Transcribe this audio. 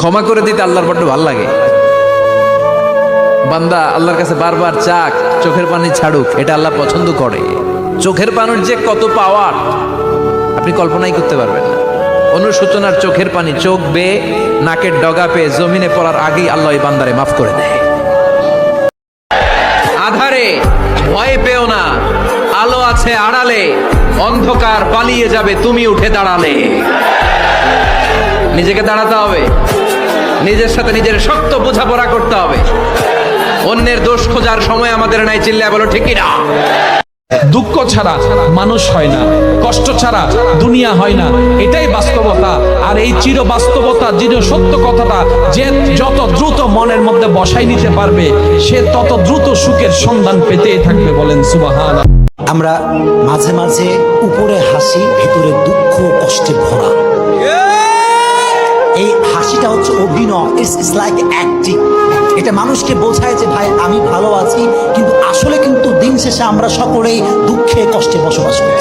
ক্ষমা করে দিতে আল্লাহর বড্ড ভালো লাগে। বান্দা আল্লাহর কাছে বারবার চাক, চোখের পানি ছাড়ুক, এটা আল্লাহ পছন্দ করে। চোখের পানির যে কত পাওয়ার আপনি কল্পনাই করতে পারবেন না। অনুসূচনার চোখের পানি, চোখ বেয়ে, নাকের ডগা পেয়ে, জমিনে পড়ার আগেই আল্লাহ বান্দারে মাফ করে দেয়। আধারে ভয় পেও না, আলো আছে আড়ালে, অন্ধকার পালিয়ে যাবে, তুমি উঠে দাঁড়ালে। নিজেকে দাঁড়াতে হবে। নিজের সাথে নিজের শক্ত বোঝাপড়া করতে হবে। অন্যের দোষ খোঁজার সময় আমাদের নাই চিল্লায় বলো ঠিকই না দুঃখ ছাড়া মানুষ হয় না কষ্ট ছাড়া দুনিয়া হয় না এটাই বাস্তবতা। আর এই চির বাস্তবতা চির সত্য কথাটা যে যত দ্রুত মনের মধ্যে বসাই নিতে পারবে সে তত দ্রুত সুখের সন্ধান পেতেই থাকবে বলেন সুবাহান আমরা মাঝে মাঝে উপরে হাসি ভেতরে দুঃখ কষ্টে হাসিটা হচ্ছে অভিনয়। ইটস ইটস লাইক অ্যাক্টিং এটা মানুষকে বোঝায় যে, ভাই, আমি ভালো আছি, কিন্তু আসলে কিন্তু দিন শেষে আমরা সকলেই দুঃখে, কষ্টে বসবাস করছি